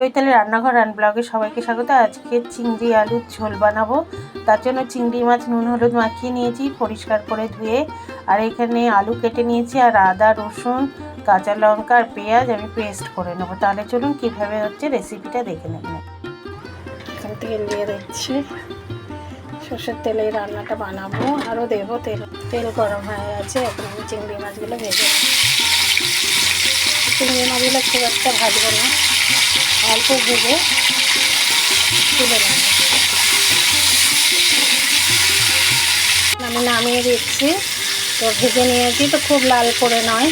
চৈতালি রান্নাঘর রান ব্লগে সবাইকে স্বাগত। আজকে চিংড়ি আলুর ঝোল বানাবো। তার জন্য চিংড়ি মাছ, নুন, হলুদ মাখিয়ে নিয়েছি, পরিষ্কার করে ধুয়ে। আর এখানে আলু কেটে নিয়েছি আর আদা, রসুন, কাঁচা লঙ্কা আর পেঁয়াজ আমি পেস্ট করে নেব। তাহলে চলুন কীভাবে হচ্ছে রেসিপিটা দেখে নেবেন এখান থেকে নিয়ে দিচ্ছি সর্ষের তেলে রান্নাটা বানাবো। আরও দেবো তেল। তেল গরম হয়ে গেছে, এখন আমি চিংড়ি মাছগুলো ভেজে নেব। চিংড়ি মাছগুলো খুব একটা ভাজবো না। অল্প ভেজে তুলে নেব। আমি নামিয়ে দিচ্ছি। তো ভেজে নিয়েছি, তো খুব লাল করে নয়।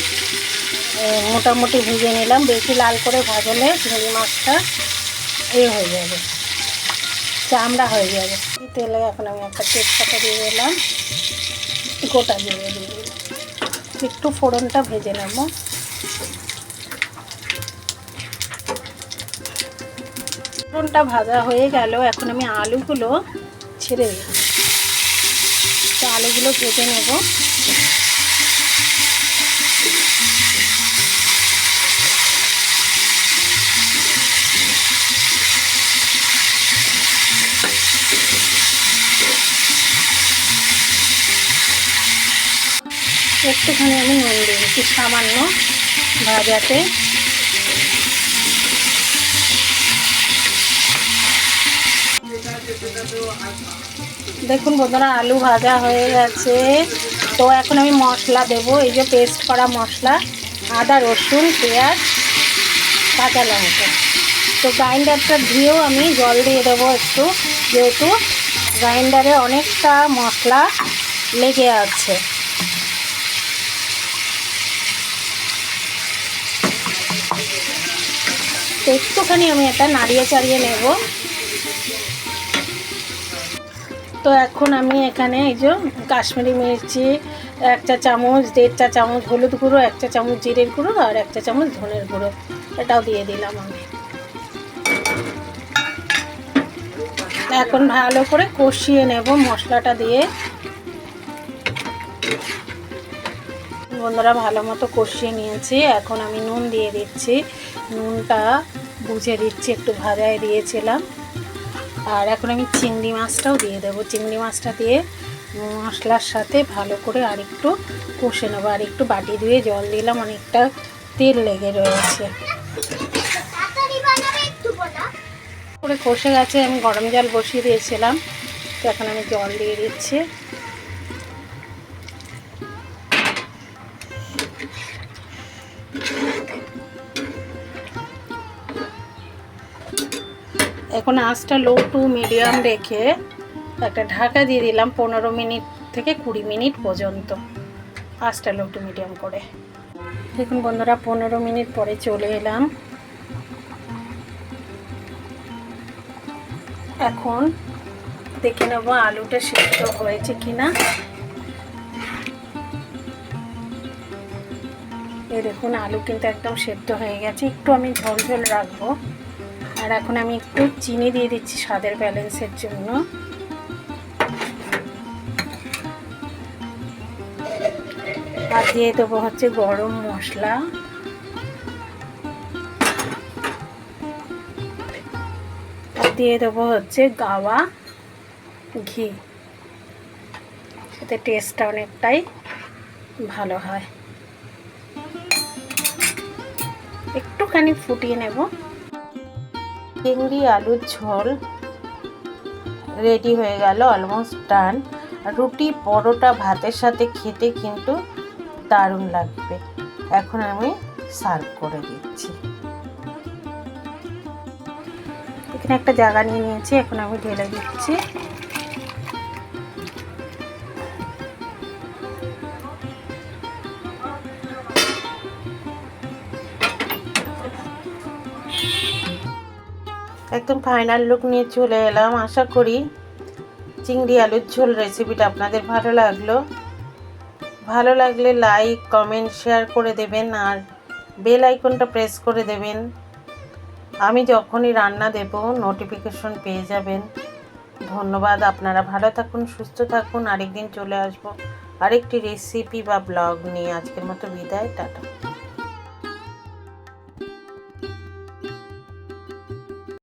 মোটামুটি ভেজে নিলাম। বেশি লাল করে ভাজলে চিংড়ি মাছটা এ হয়ে যাবে। চামড়া হয়ে যাবে। তেলে এখন আমি একটা তেজপাতা দিয়ে দিলাম। গোটা দিয়ে দিয়ে একটু ফোড়নটা ভেজে নেব। ফোড়নটা ভাজা হয়ে গেল। এখন আমি আলুগুলো ছেড়ে দিই তো আলুগুলো ভেজে নেব। একটুখানি আমি নুন দিয়ে দিচ্ছি, সামান্য ভাজাতে। দেখুন বন্ধুরা, আলু ভাজা হয়ে গেছে। তো এখন আমি মশলা দেব, এই যে পেস্ট করা মশলা, আদা, রসুন, পেঁয়াজ, কাঁচা লঙ্কা। তো গ্রাইন্ডারটা ধুয়েও আমি জল দিয়ে দেবো একটু, যেহেতু গ্রাইন্ডারে অনেকটা মশলা লেগে আছে। একটুখানি আমি এটা নাড়িয়ে চাড়িয়ে নেব। তো এখন আমি এখানে এই যে কাশ্মীরি মির্চি, এক চা চামচ, দেড় চা চামচ হলুদ গুঁড়ো, এক চা চামচ জিরের গুঁড়ো আর এক চা চামচ ধনের গুঁড়ো। এটাও দিয়ে দিলাম আমি। এখন ভালো করে কষিয়ে নেব মশলাটা দিয়ে। বন্ধুরা ভালো মতো কষিয়ে নিয়েছি। এখন আমি নুন দিয়ে দিচ্ছি। নুনটা বুঝে দিচ্ছি, একটু ভাজায় দিয়েছিলাম। আর এখন আমি চিংড়ি মাছটাও দিয়ে দেবো। চিংড়ি মাছটা দিয়ে মশলার সাথে ভালো করে আর একটু কষে নেব। আর একটু বাটি ধুয়ে জল দিলাম অনেকটা তেল লেগে রয়েছে। করে কষে গেছে আমি গরম জল বসিয়ে দিয়েছিলাম। তো এখন আমি জল দিয়ে দিচ্ছি। এখন আঁচটা লো টু মিডিয়াম রেখে একটা ঢাকা দিয়ে দিলাম পনেরো মিনিট থেকে কুড়ি মিনিট পর্যন্ত। আঁচটা লো টু মিডিয়াম করে। দেখুন বন্ধুরা, পনেরো মিনিট পরে চলে এলাম। এখন দেখে নেব আলুটা সিদ্ধ হয়েছে কিনা। এই দেখুন, আলু কিন্তু একদম সেদ্ধ হয়ে গেছে। একটু আমি ঝোল ঝোল রাখব। আর এখন আমি একটু চিনি দিয়ে দিচ্ছি স্বাদের ব্যালেন্সের জন্য। আর দিয়ে দেবো হচ্ছে গরম মশলা। দিয়ে দেবো হচ্ছে গাওয়া ঘি। এতে টেস্টটা অনেকটাই ভালো হয়। একটুখানি ফুটিয়ে নেব। চিংড়ি, আলুর ঝোল রেডি হয়ে গেল অলমোস্ট ডান রুটি, পরোটা, ভাতের সাথে খেতে কিন্তু দারুণ লাগবে। এখন আমি সার্ভ করে দিচ্ছি। এখানে একটা জায়গা নিয়ে নিয়েছি, এখন আমি ঢেলে দিচ্ছি। একদম ফাইনাল লুক নিয়ে চলে এলাম। আশা করি চিংড়ি আলুর ঝোল রেসিপিটা আপনাদের ভালো লাগল। ভালো লাগলে লাইক কমেন্ট শেয়ার করে দেবেন আর বেল আইকনটা প্রেস করে দেবেন। আমি যখনই রান্না দেব নোটিফিকেশন পেয়ে যাবেন। ধন্যবাদ, আপনারা ভালো থাকুন, সুস্থ থাকুন। আরেকদিন চলে আসব। আরেকটি রেসিপি বা ব্লগ নিয়ে আজকের মতো বিদায়, টাটা।